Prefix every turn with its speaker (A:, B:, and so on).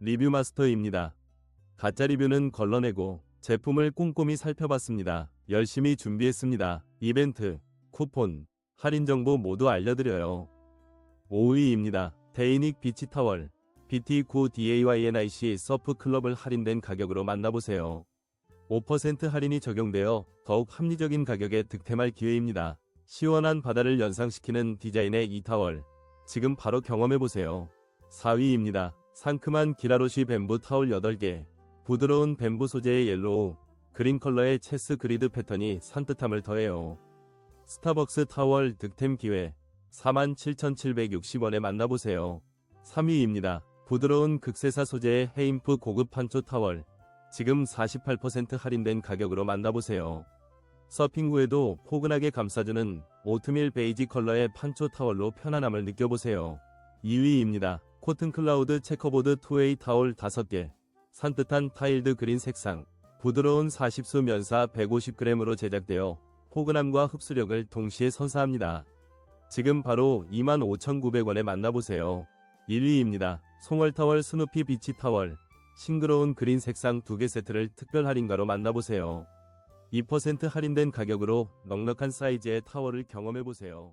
A: 리뷰 마스터입니다. 가짜 리뷰는 걸러내고 제품을 꼼꼼히 살펴봤습니다. 열심히 준비했습니다. 이벤트, 쿠폰, 할인 정보 모두 알려드려요. 5위입니다. 데이닉 비치 타월 BT9 DAYNIC 서프 클럽을 할인된 가격으로 만나보세요. 5% 할인이 적용되어 더욱 합리적인 가격에 득템할 기회입니다. 시원한 바다를 연상시키는 디자인의 이 타월. 지금 바로 경험해보세요. 4위입니다. 상큼한 기라로시 뱀부 타월 8개. 부드러운 뱀부 소재의 옐로우, 그린 컬러의 체스 그리드 패턴이 산뜻함을 더해요. 스타벅스 타월 득템 기회 47,760원에 만나보세요. 3위입니다. 부드러운 극세사 소재의 헤인프 고급 판초 타월. 지금 48% 할인된 가격으로 만나보세요. 서핑 후에도 포근하게 감싸주는 오트밀 베이지 컬러의 판초 타월로 편안함을 느껴보세요. 2위입니다. 코튼 클라우드 체커보드 투웨이 타월 5개. 산뜻한 타일드 그린 색상. 부드러운 40수 면사 150g으로 제작되어 포근함과 흡수력을 동시에 선사합니다. 지금 바로 25,900원에 만나보세요. 1위입니다. 송월타월 스누피 비치 타월. 싱그러운 그린 색상 2개 세트를 특별 할인가로 만나보세요. 2% 할인된 가격으로 넉넉한 사이즈의 타월을 경험해보세요.